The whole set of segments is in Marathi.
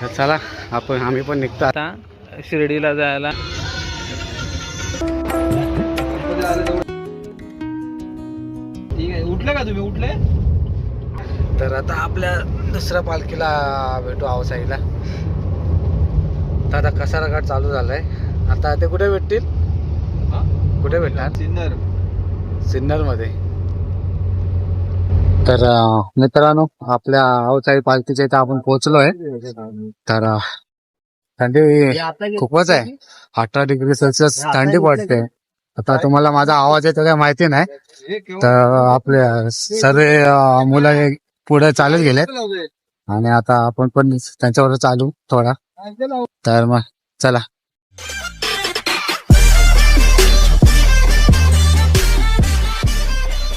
तर चला आपण आम्ही पण निघतो. आता शिर्डीला जायला. ठीक आहे उठले का तुम्ही? उठले? तर आता आपल्या दुसऱ्या पालखीला भेटू आवसाईला. तर आता कसारा घाट चालू झालाय. आता ते कुठे भेटतील? कुठे भेटणार? सिन्नर. सिन्नरमध्ये. तर मित्रांनो आपल्या आऊसाई पालखीच्या इथे आपण पोहोचलोय. तर अं, थंडी खूपच आहे. अठरा डिग्री सेल्सिअस थंडी पडते. आता तुम्हाला माझा आवाज येतो काय माहिती नाही. तर आपल्या सर्व मुलं पुढे चालत गेलेत. आणि आता आपण पण त्यांच्यावर चालू थोडा. तर मग चला.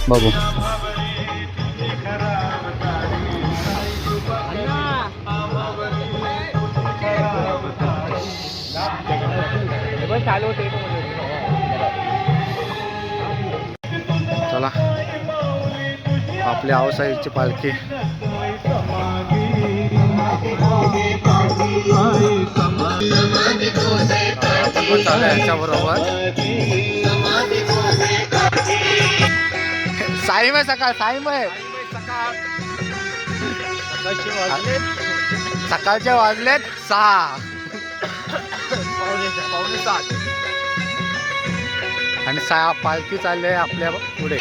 बघू. चला आपल्या आवसाईची पालखी. चालू यांच्या बरोबर साईम आहे सकाळ साईम आहे सकाळचे वाजलेत सहा. पावणे सात आणि सहा पालखी चालली आहे आपल्या पुढे.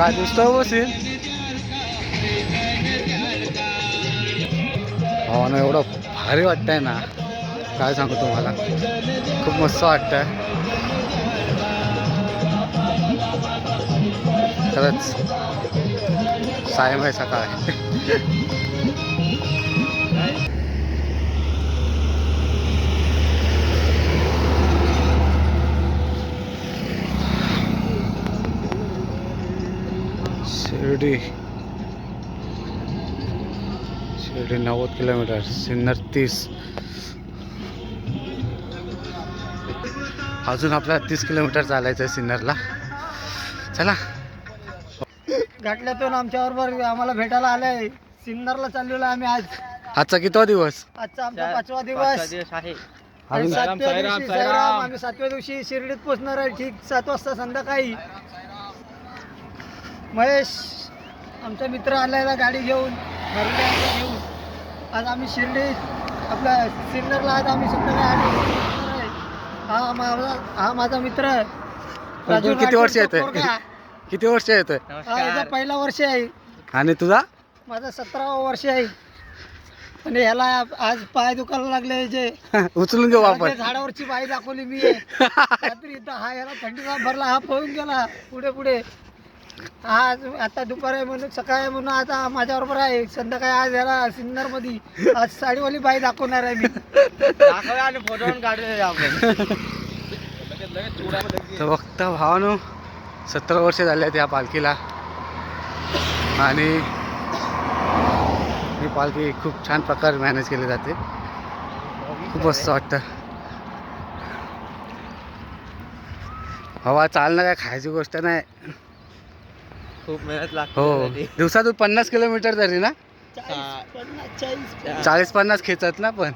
काय दिसतोय बसील हो ना एवढं भारी वाटतंय ना. काय सांगू तुम्हाला? खूप मस्त वाटतंय. खरंच. सायम आहे सकाळ. शिर्डी. शिर्डी नव्वद किलोमीटर सिन्नर तीस. अजून आपल्याला तीस किलोमीटर चालायचं आहे सिन्नरला. चला. घाटल्यातून आमच्या बरोबर आम्हाला भेटायला आलंय. सिन्नरला चाललेलो आम्ही आज. आजचा कितवा दिवस? आजचा आमचा पाचवा दिवस. आहे. आणि सातव्या साईराम, दिवशी आम्ही सातव्या दिवशी शिर्डीत पोहोचणार आहे. ठीक सात वाजता संध्याकाळी. महेश आमचा मित्र आलेला गाडी घेऊन घरून घेऊन. आज आम्ही शिर्डीत आपल्या सिन्नरला आज आम्ही आलो. हा माझा हा माझा मित्र. राजू किती वर्ष पोरगा. किती वर्ष येतोय? हा याचा पहिला वर्ष आहे. आणि तुझा? माझं सतरावं वर्ष आहे. आणि ह्याला आज पाय दुखायला लागले जे. उचलून घेऊ त्या आपण झाडावरची पाय दाखवली मी रात्री इथं हा याला थंडीचा भरला हा पळून गेला. पुढे पुढे. आज आता दुपार आहे म्हणून सकाळ आहे म्हणून आता माझ्याबरोबर आहे. संध्याकाळी आज याला सिन्नरमध्ये आज साडीवाली बाई दाखवणार आहे मी. दाखवूया आणि फोटो काढूया आपण तर बघता भावानो सतरा वर्ष झाले आहेत या पालखीला. आणि ही पालखी खूप छान प्रकारे मॅनेज केली जाते. खूप मस्त वाटतं. हवा चालणं काय खायची गोष्ट नाही. खूप मेहनत लागते हो. त्यासाठी. दिवसातून पन्नास किलोमीटर तरी ना? चाळीस, पन्नास, चाळीस. चाळीस पन्नास खेचत ना पण?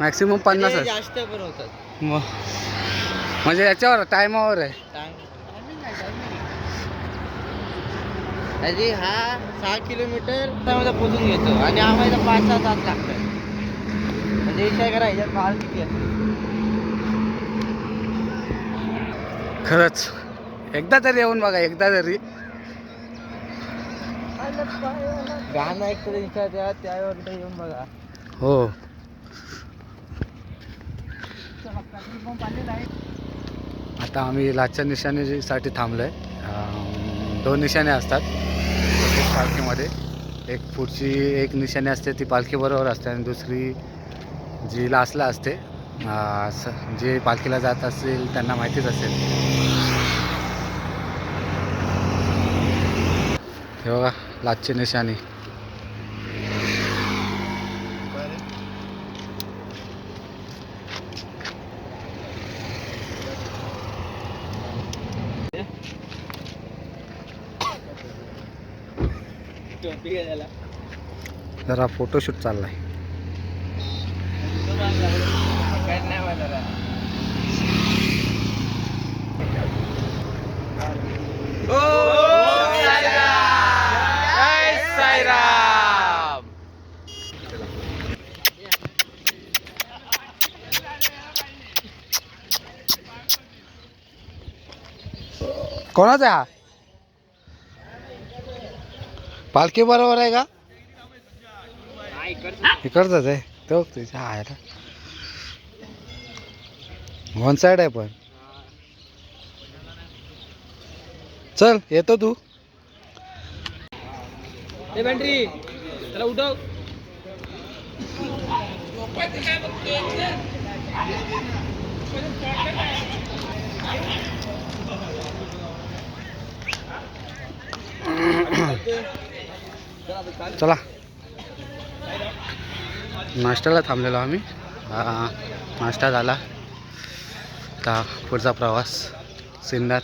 मॅक्सिमम ते पन्नासच जास्त पण होतात. मग म्हणजे याच्यावर टायमावर आहे. अरे हा सहा किलोमीटर त्यामध्ये पोचून घेतो. आणि आम्हाला पाच सहा तास लागतात. म्हणजे विचार करा ह्याच्यात माल किती असतो खरंच. एकदा तरी येऊन बघा एकदा तरी. गाणं ऐकतो इच्छा द्या त्यावर येऊन बघा. हो. आता आम्ही लाचच्या निशाणीसाठी थांबलो आहे दोन निशाणे असतात. प्रत्येक पालखीमध्ये एक पुढची एक निशाणी असते ती पालखीबरोबर असते आणि दुसरी जी लासला असते स- जे पालखीला जात असेल त्यांना माहितीच असेल. हे बघा. लाचची निशाणी. जरा फोटोशूट चाललाय. कोणाचा हा? पालखी बरोबर आहे का? इकडचाच आहे. तो तुझ्या आहे ना. वन साईड आहे पण. चल येतो तू. त्याला उठव. चला. नाश्त्याला थांबलेलो आम्ही. नाश्ता झाला. आता पुढचा प्रवास. सिन्नर.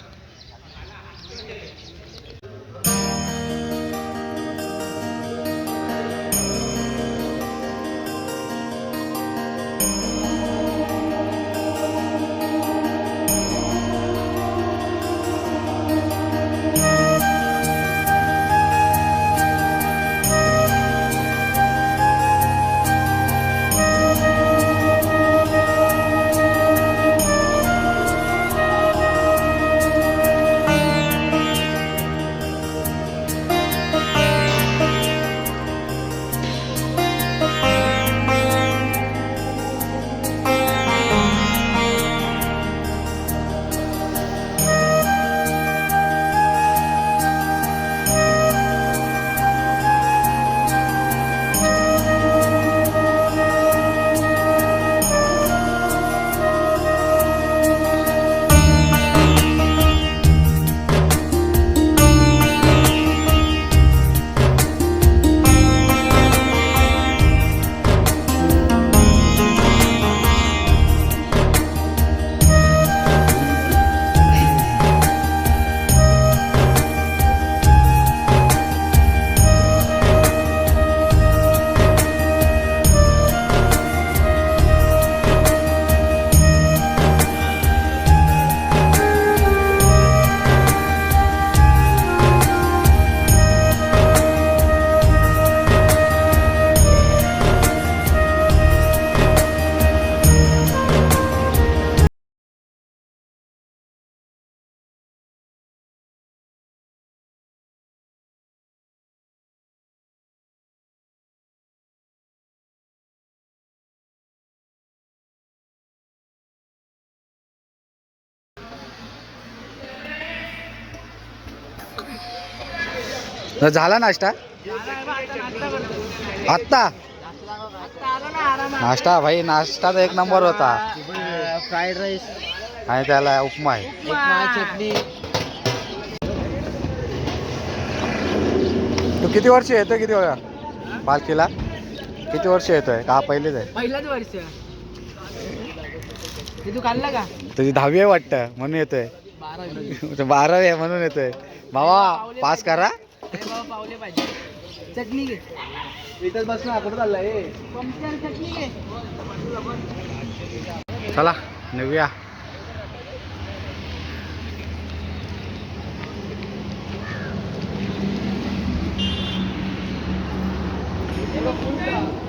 झाला नाश्ता? आत्ता? नाश्ता भाई नाश्ता तर एक नंबर होता. फ्राईड राईस आणि त्याला उपमा आहे. चटणी तू किती वर्ष येतोय किती वेळा? पालखीला? किती वर्ष येतोय? का पहिलेच आहे? पहिलाच वर्ष. तू काढलं का? तुझी दहावी आहे वाटतं म्हणून येतोय. बारा बारावी आहे म्हणून येतोय. भावा पास करा. पावले पाहिजे चटणी घे इथं बसून आकडं चाललाय पंक्चर चटणी घे चला निघूया Thank you.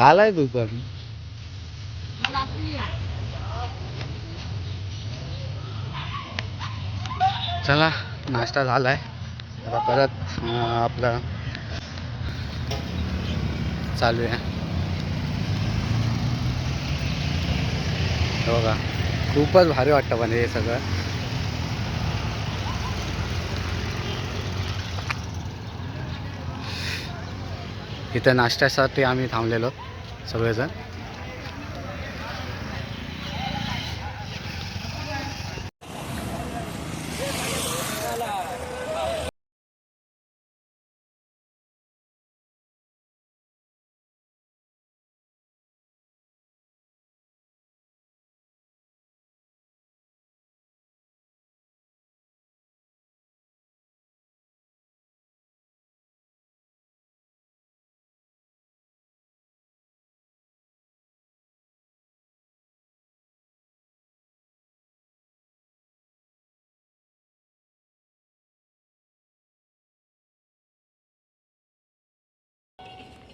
आलाय तू पण. चला नाश्ता झालाय. आता परत आपला चालू आहे. बघा खूपच भारी वाटतं पण हे सगळं. इथं नाश्त्यासाठी आम्ही थांबलेलो. सगळेजण.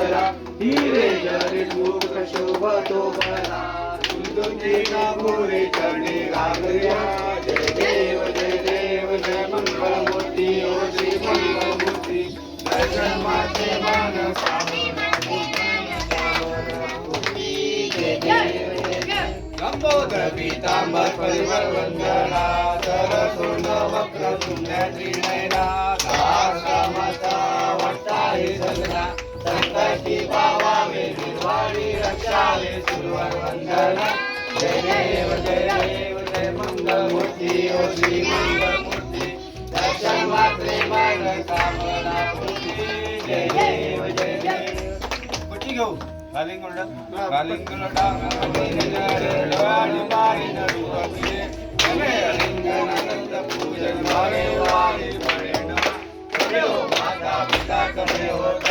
भला हिरे जरी लोक शोभतो भला तुझेला भोरे चढे घागऱ्या जय देव जय देव जय मंगळ मूर्ती ओ श्री मंगळ मूर्ती दर्शन माते मान स्वामी लंबोदर परिवर वंदना सरसोन वक्र सुंदर त्रिनयना काष्टा माता हे सगळा ગણપતિ બાવા મે દિવાળી રક્ષાલે સુરવર વંદન જય દેવ જય દેવ જય મંગલ મૂર્તિ ઓ શ્રી મંગલ મૂર્તિ દર્શન માત્રે મન કામના પૂર્તિ જય દેવ જય દેવ પટી ગયું કાલિંગોડા કાલિંગોડા કાલિંગોડા મારી નડુ અભિને અને અલિંગનાનંદ પૂજન મારે વારે મળે ના માતા પિતા કરે હોતા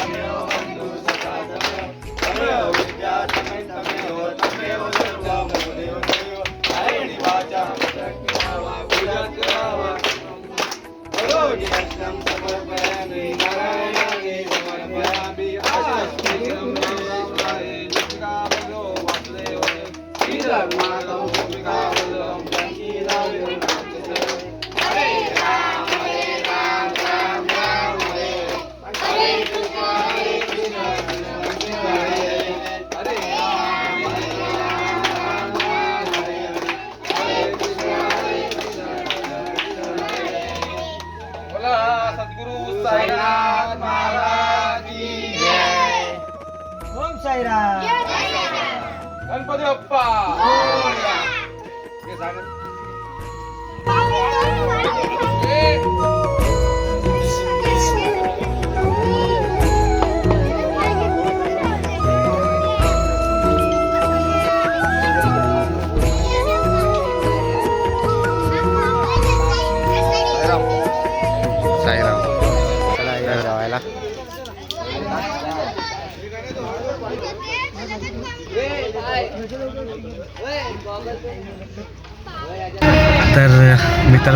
तर मित्र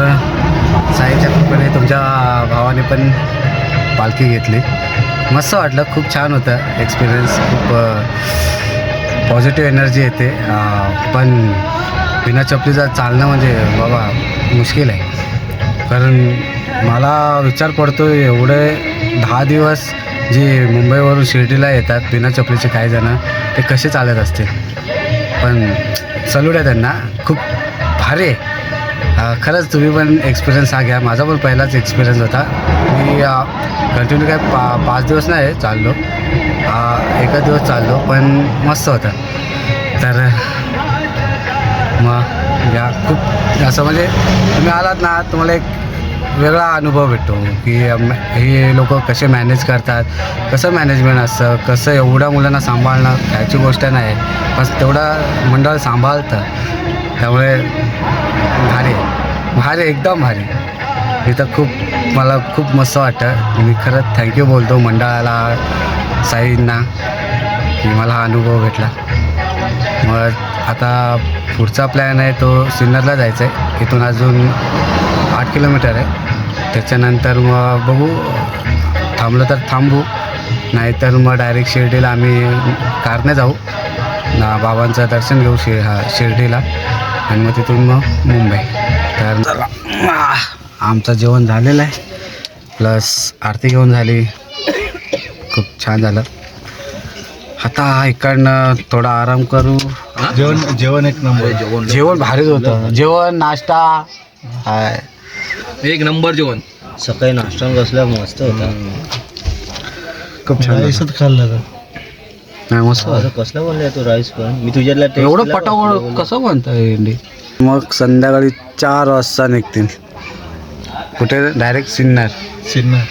साईच्या कृपेने तुमच्या भावाने पण पालखी घेतली. मस्त वाटलं खूप छान होतं एक्सपिरियन्स खूप पॉझिटिव्ह एनर्जी येते. पण बिना चपलीचा चालणं म्हणजे बाबा मुश्किल आहे. कारण मला विचार पडतो एवढे दहा दिवस जे मुंबईवरून शिर्डीला येतात बिना चपलीचे काही जण ते कसे चालत असतील? पण सल्यूट आहे त्यांना खूप भारी आहे. खरंच तुम्ही पण एक्सपिरियन्स हा घ्या. माझा पण पहिलाच एक्सपिरियन्स होता. मी कंटिन्यू काय पा पाच दिवस नाही चाललो. एकच दिवस चाललो पण मस्त होतं. तर मग या खूप असं म्हणजे तुम्ही आलात ना तुम्हाला एक वेगळा अनुभव भेटतो. की हे लोक कसे मॅनेज करतात कसं मॅनेजमेंट असतं कसं एवढ्या मुलांना सांभाळणं ह्याची गोष्ट नाही. पण तेवढं मंडळ सांभाळतं. त्यामुळे भारी आहे. भारी एकदम भारी. इथं खूप मला खूप मस्त वाटतं. मी खरंच थँक्यू बोलतो मंडळाला साईंना की मला हा अनुभव भेटला. मग आता पुढचा प्लॅन आहे तो सिन्नरला जायचा आहे इथून अजून आठ किलोमीटर आहे. त्याच्यानंतर मग बघू. थांबलं तर थांबू. नाहीतर मग डायरेक्ट शिर्डीला आम्ही कारने जाऊ. ना बाबांचं दर्शन घेऊ शि हा शिर्डीला. आणि मग तिथून मग मुंबई. तर आमचं जेवण झालेलं आहे. प्लस आरती घेऊन झाली. खूप छान झालं. आता इकडनं थोडा आराम करू. जेवण जेवण एक नंबर. जेवण. जेवण भारीच होतं. जेवण नाश्ता. हाय. एक नंबर जेवण. सकाळी नाश्ता बसल्या मस्त होता. खूप छान झालं. खाल्लं तर नाही मस्त होतं. कसला बोललाय तो राईस पण? मी तुझ्याला एवढं पटावळ कसं म्हणतं इंडी? मग संध्याकाळी चार वाजता निघतील. कुठे? डायरेक्ट सिन्नर. सिन्नर.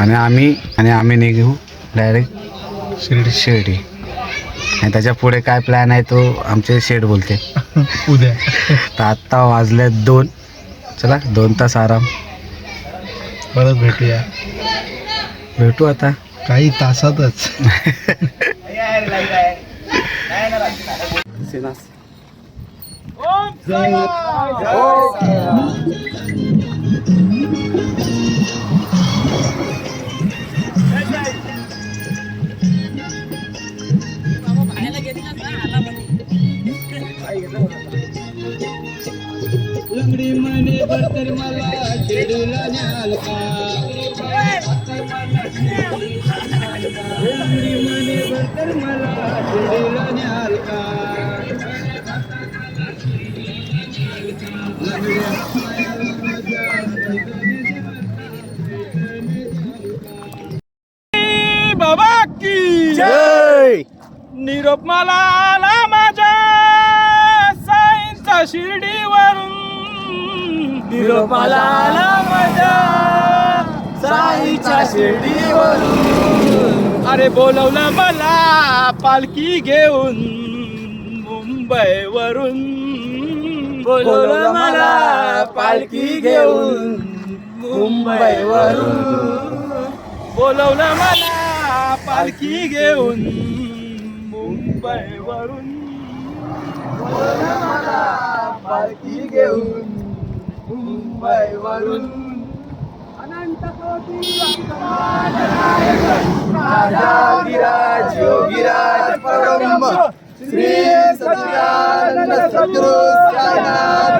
आणि आम्ही आणि आम्ही निघू डायरेक्ट शिर्डी शिर्डी. आणि त्याच्या पुढे काय प्लॅन आहे तो आमचे शेड बोलते. उद्या. तर आत्ता वाजले दोन. चला दोन तास आराम. परत भेटूया. भेटू आता. काही तासातच. Lemri mane bertermala, jadilah nyalka. Lemri mane bertermala, jadilah nyalka. बाबा की निरोप मला आला माझ्या साईंचा शिर्डीवरून. निरोप मला आला माझ्या साईच्या शिर्डीवरून. अरे बोलवलं मला पालखी घेऊन मुंबईवरून. बोलवलं मला पालखी घेऊन मुंबईवरून. बोलवलं मला पालखी घेऊन मुंबईवरून. बोलवलं मला पालखी घेऊन मुंबईवरून. अनंत योगीराज परब्रह्म श्री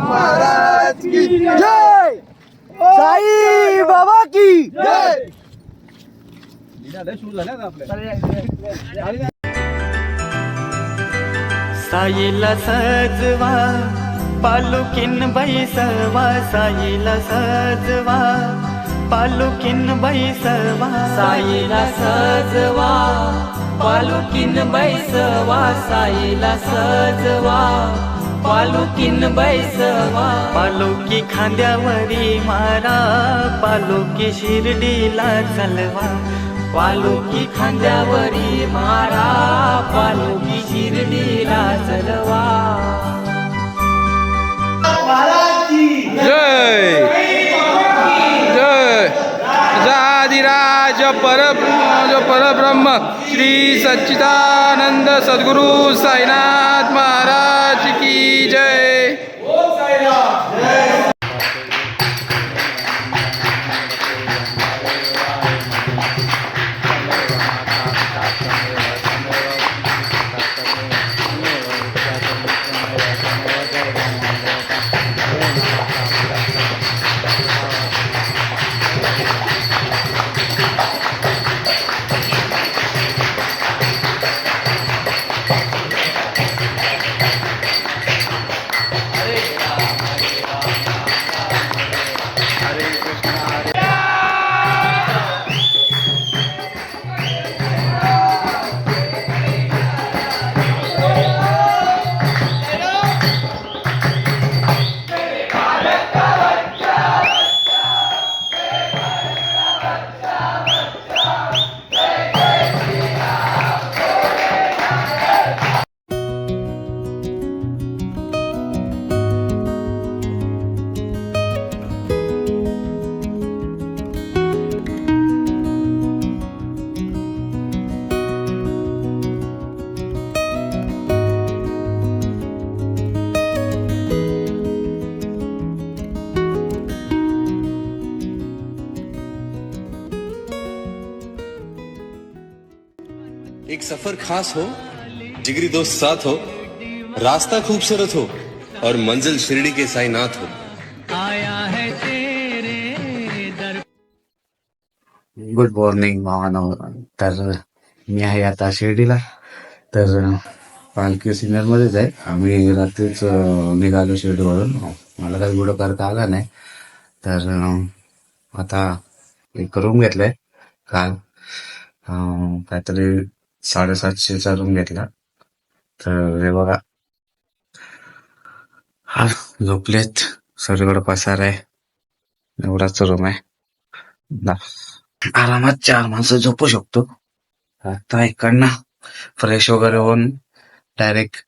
महाराज की जय। साई बाबा की जय। साईला सजवा पालुकीन बैसवा साईला सजवा पालुकीन बैसवा साईला सजवा। पालुकीन बैसवा साईला सजवा. पालुकीन बैसवा पालुकी खांद्यावरी मारा. पालुकी शिर्डीला चलवा. पालुकी खांद्यावरी मारा. पालुकी शिर्डीला चलवा. जय. जय. राजाधिराज पर परब्रह्म श्री सच्चिदानंद सद्गुरु साईनाथ महाराज की जय। सफर खास हो जिगरी दोस्त साथ हो रास्ता खूबसूरत हो और मंजिल शिरडी के साईनाथ हो। गुड मॉर्निंग भावानो तर मी आहे आता शिर्डीला. तर पालखी सिनियर मध्येच आहे. आम्ही रात्रीच निघालो शिर्डीवरून. मला काही व्हिडिओ करता आला नाही. तर आता एक रूम घेतलाय. काल काहीतरी साडेसातशेचा रूम घेतला. तर हे बघा. हा झोपलेत. सगळीकडे पसार आहे. एवढाच रूम आहे. आरामात चार माणसं झोपू शकतो. आता इकडनं फ्रेश वगैरे होऊन डायरेक्ट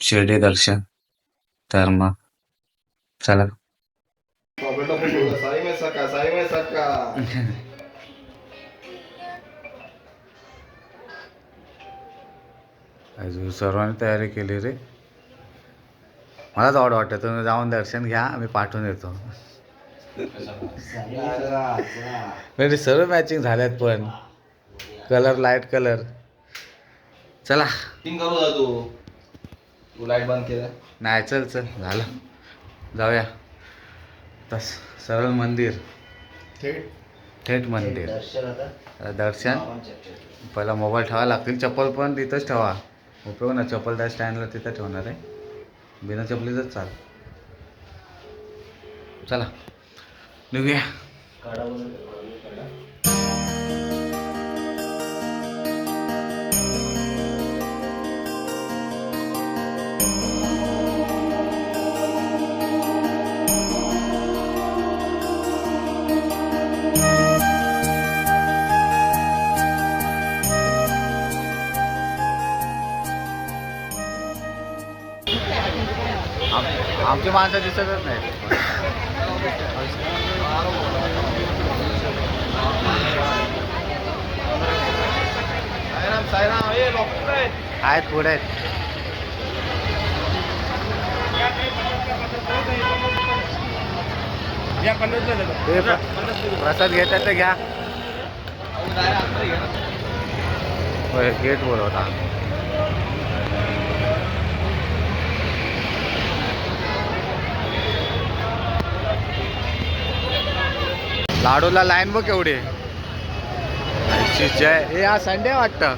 शिर्डी दर्शन. तर मग चला. अजून सर्वांनी तयारी केली रे. मलाच आवड वाटतं तुम्ही जाऊन दर्शन घ्या आम्ही पाठवून येतो म्हणजे सर्व मॅचिंग झाल्यात पण. कलर लाइट कलर चला. करू जा तू? तू लाइट बंद केलं? नाही चल चल. झालं. जाऊया. तस सरळ मंदिर. थेट? मंदिर. आता. दर्शन. पहिला मोबाईल ठेवा लागतील. चप्पल पण तिथंच ठेवा. उपयोग ना चप्पल त्या स्टँडला तिथं ठेवणार आहे. बिना चपलीचंच चाल. चला. निघूया. आमची माणसं दिसतच नाही. आहेत पुढे आहेत. प्रसाद घेतात तर घ्या. गेट बोलवता. लाडूला लाईन बघ जय हे आज संडे वाटतं.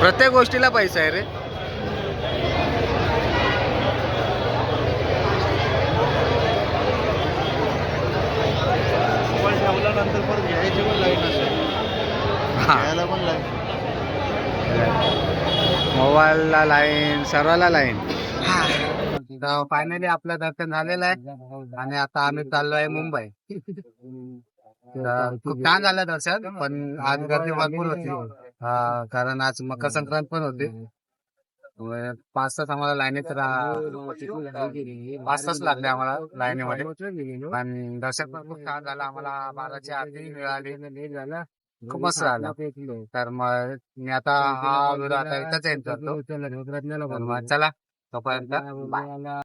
प्रत्येक गोष्टीला पैसा आहे रे. परत घ्यायची पण लाईन असेल. हा. घ्यायला पण लाईन. मोबाईलला लाईन सर्वाला लाईन. फायनली आपलं दर्शन झालेलं आहे. आणि आता आम्ही चाललो आहे मुंबई खूप छान झालं दर्शन पण आज गर्दी भरपूर होती. हा, कारण आज मकर संक्रांत पण होती. पाच तास आम्हाला लाईनीत पाच तास लागले आम्हाला लाईनीमध्ये. आणि दर्शन पण खूप छान झालं. आम्हाला बाराची आरती मिळाली. खूप मस्त झालं. तर मग मी आता हा व्हिडिओ आता इथंच येतो चला. तर मग चला तोपर्यंत bye.